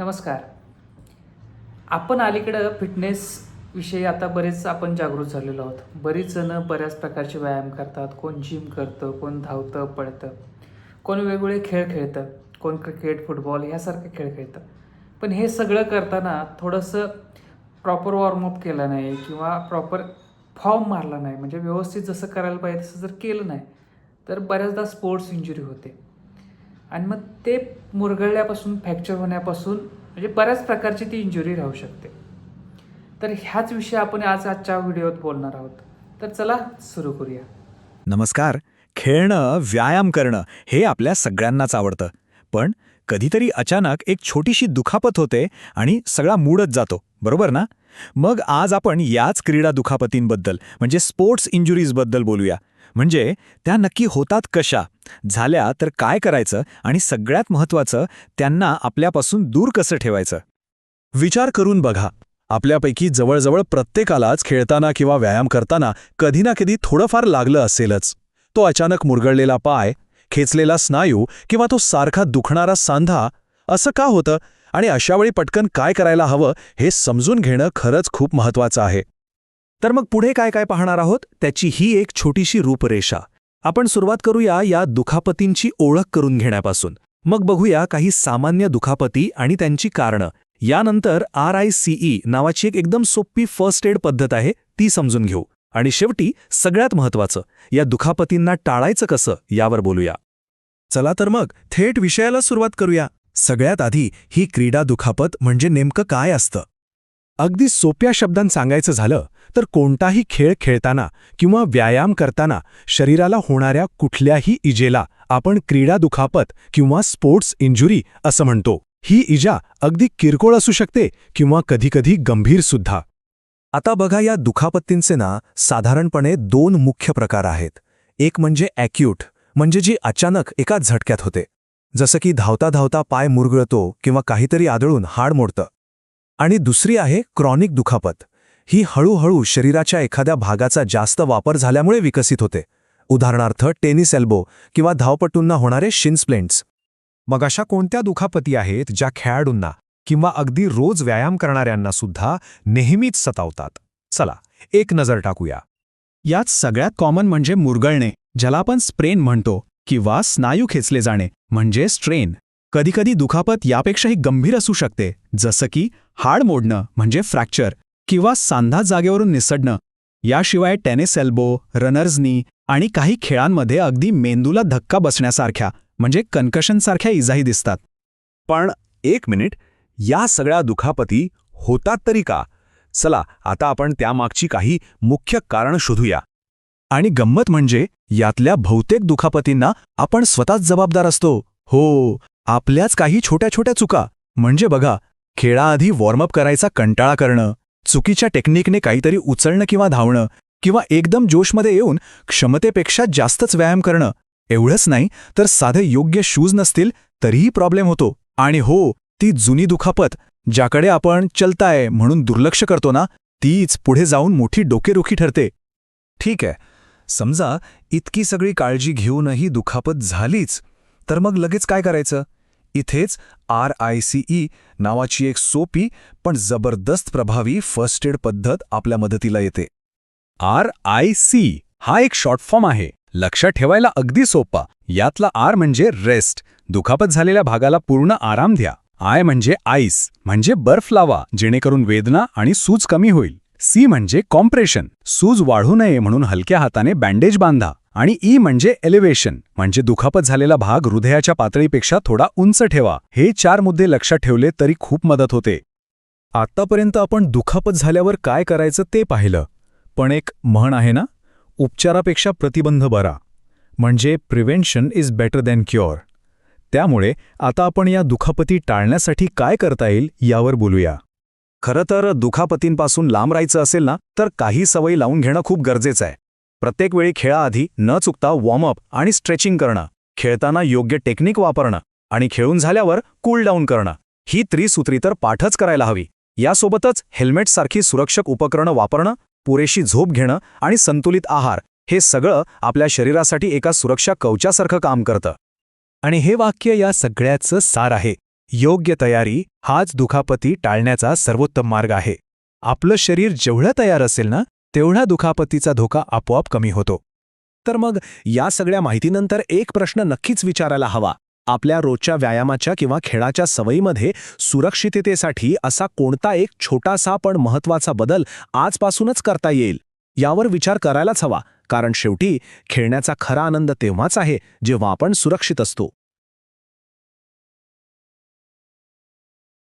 नमस्कार. आपण अलीकडं फिटनेस विषयी आता बरेच आपण जागृत झालेलो आहोत. बरीच जणं बऱ्याच प्रकारचे व्यायाम करतात. कोण जिम करतं कोण धावतं पळतं कोण वेगवेगळे खेळ खेळतं कोण क्रिकेट फुटबॉल ह्यासारखे खेळ खेळतं. पण हे सगळं करताना थोडंसं प्रॉपर वॉर्मअप केलं नाही किंवा प्रॉपर फॉर्म मारला नाही. म्हणजे व्यवस्थित जसं करायला पाहिजे तसं जर केलं नाही तर बऱ्याचदा स्पोर्ट्स इंजुरी होते. आणि मग ते मुरगळल्यापासून फ्रॅक्चर होण्यापासून म्हणजे बऱ्याच प्रकारची ती इंजुरी राहू शकते. तर ह्याच विषयी आपण आज आजच्या व्हिडिओत बोलणार आहोत. तर चला सुरू करूया. नमस्कार. खेळणं व्यायाम करणं हे आपल्या सगळ्यांनाच आवडतं. पण कधीतरी अचानक एक छोटीशी दुखापत होते आणि सगळा मूडच जातो. बरोबर ना? मग आज आपण याच क्रीडा दुखापतींबद्दल म्हणजे स्पोर्ट्स इंजुरीजबद्दल बोलूया. म्हणजे त्या नक्की होतात कशा? झाल्या तर काय करायचं आणि सगळ्यात महत्त्वाचं त्यांना आपल्यापासून दूर कसं ठेवायचं? विचार करून बघा. आपल्यापैकी जवळजवळ प्रत्येकालाच खेळताना किंवा व्यायाम करताना कधी ना कधी थोडंफार लागलं असेलच. तो अचानक मुरगळलेला पाय खेचलेला स्नायू किंवा तो सारखा दुखणारा सांधा असं का होतं? आणि अशावेळी पटकन काय करायला हवं हे समजून घेणं खरंच खूप महत्वाचं आहे. तर मग पुढे काय काय पाहणार आहोत? त्याची ही एक छोटीशी रूपरेषा. आपण सुरुवात करूया या दुखापतींची ओळख करून घेण्यापासून. मग बघूया काही सामान्य दुखापती आणि त्यांची कारणं. यानंतर आर आय सीई नावाची एक एकदम सोपी फर्स्ट एड पद्धत आहे ती समजून घेऊ. आणि शेवटी सगळ्यात महत्वाचं या दुखापतींना टाळायचं कसं यावर बोलूया. चला तर मग थेट विषयाला सुरुवात करूया. सगळ्यात आधी ही क्रीडा दुखापत म्हणजे नेमकं काय असतं? अगदी सोप्या शब्दांत सांगायचं झालं तर कोणताही खेळ खेळताना किंवा व्यायाम करताना शरीराला होणाऱ्या कुठल्याही इजेला आपण क्रीडा दुखापत किंवा स्पोर्ट्स इंजुरी असं म्हणतो. ही इजा अगदी किरकोळ असू शकते किंवा कधीकधी गंभीर सुद्धा. आता बघा या दुखापत्तींचे ना साधारणपणे दोन मुख्य प्रकार आहेत. एक म्हणजे ॲक्यूट म्हणजे जी अचानक एका झटक्यात होते. जसं की धावता धावता पाय मुरगळतो किंवा काहीतरी आदळून हाड मोडतं. आणि दुसरी आहे क्रॉनिक दुखापत. ही हळूहळू शरीराच्या एखाद्या भागाचा जास्त वापर झाल्यामुळे विकसित होते. उदाहरणार्थ टेनिस एल्बो किंवा धावपटूंना होणारे शिन्सप्लेंट्स मग अशा कोणत्या दुखापती आहेत ज्या खेळाडूंना किंवा अगदी रोज व्यायाम करणाऱ्यांना सुद्धा नेहमीच सतावतात? चला एक नजर टाकूया. यात सगळ्यात कॉमन म्हणजे मुरगळणे ज्याला आपण स्प्रेन म्हणतो किंवा स्नायू खेचले जाणे म्हणजे स्ट्रेन कधीकधी दुखापत यापेक्षाही गंभीर असू शकते जसं की हाड मोडणं म्हणजे फ्रॅक्चर किंवा सांधा जागेवरून निसडणं. याशिवाय टेनिस एल्बो रनर्सनी आणि काही खेळांमध्ये अगदी मेंदूला धक्का बसण्यासारख्या म्हणजे कन्कशनसारख्या इजाही दिसतात. पण एक मिनिट या सगळ्या दुखापती होतात तरी का? चला आता आपण त्यामागची काही मुख्य कारण शोधूया. आणि गंमत म्हणजे यातल्या बहुतेक दुखापतींना आपण स्वतःच जबाबदार असतो. हो आपल्याच काही छोट्या छोट्या चुका. म्हणजे बघा खेळाआधी वॉर्मअप करायचा कंटाळा करणं चुकीच्या टेक्निकने काहीतरी उचलणं किंवा धावणं किंवा एकदम जोशमध्ये येऊन क्षमतेपेक्षा जास्तच व्यायाम करणं एवढंच नाही तर साधे योग्य शूज नसतील तरीही प्रॉब्लेम होतो. आणि हो ती जुनी दुखापत ज्याकडे आपण चलताय म्हणून दुर्लक्ष करतो ना तीच पुढे जाऊन मोठी डोकेरुखी ठरते. ठीक आहे समजा इतकी सगळी काळजी घेऊनही दुखापत झालीच तर मग लगेच काय करायचं? इथेच आर आय सी ई नावाची एक सोपी पण जबरदस्त प्रभावी फर्स्ट एड पद्धत आपल्या मदतीला येते. आर आय सी हा एक शॉर्ट फॉर्म आहे. लक्षात ठेवायला अगदी सोपा. यातला आर म्हणजे रेस्ट दुखापत झालेल्या भागाला पूर्ण आराम द्या. आय म्हणजे आईस म्हणजे बर्फ लावा जेणेकरून वेदना आणि सूज कमी होईल. सी म्हणजे कॉम्प्रेशन सूज वाढू नये म्हणून हलक्या हाताने बँडेज बांधा. आणि ई म्हणजे एलिव्हेशन म्हणजे दुखापत झालेला भाग हृदयाच्या पातळीपेक्षा थोडा उंच ठेवा. हे चार मुद्दे लक्षात ठेवले तरी खूप मदत होते. आतापर्यंत आपण दुखापत झाल्यावर काय करायचं ते पाहिलं. पण एक म्हण आहे ना? उपचारापेक्षा प्रतिबंध बरा. म्हणजे prevention is better than cure त्यामुळे आता आपण या दुखापती टाळण्यासाठी काय करता येईल यावर बोलूया. खरं तर दुखापतींपासून लांब राहायचं असेल ना तर काही सवयी लावून घेणं खूप गरजेचं आहे. प्रत्येक वेळी खेळाआधी न चुकता वॉर्मअप आणि स्ट्रेचिंग करणं खेळताना योग्य टेक्निक वापरणं आणि खेळून झाल्यावर कूल डाऊन करणं ही त्रिसूत्री तर पाठच करायला हवी. यासोबतच हेल्मेटसारखी सुरक्षक उपकरणं वापरणं पुरेशी झोप घेणं आणि संतुलित आहार हे सगळं आपल्या शरीरासाठी एका सुरक्षा कवचासारखं काम करतं. आणि हे वाक्य या सगळ्याचं सार आहे. योग्य तयारी हाच दुखापती टाळण्याचा सर्वोत्तम मार्ग आहे. आपलं शरीर जेवढं तयार असेल ना तेवढा दुखापतीचा धोका आपोआप कमी होतो. तर मग या सगळ्या माहितीनंतर एक प्रश्न नक्कीच विचारायला हवा. आपल्या रोजच्या व्यायामाच्या किंवा खेळाच्या सवयीमध्ये सुरक्षिततेसाठी असा कोणता एक छोटासा पण महत्त्वाचा बदल आजपासूनच करता येईल? यावर विचार करायलाच हवा. कारण शेवटी खेळण्याचा खरा आनंद तेव्हाच आहे जेव्हा आपण सुरक्षित असतो.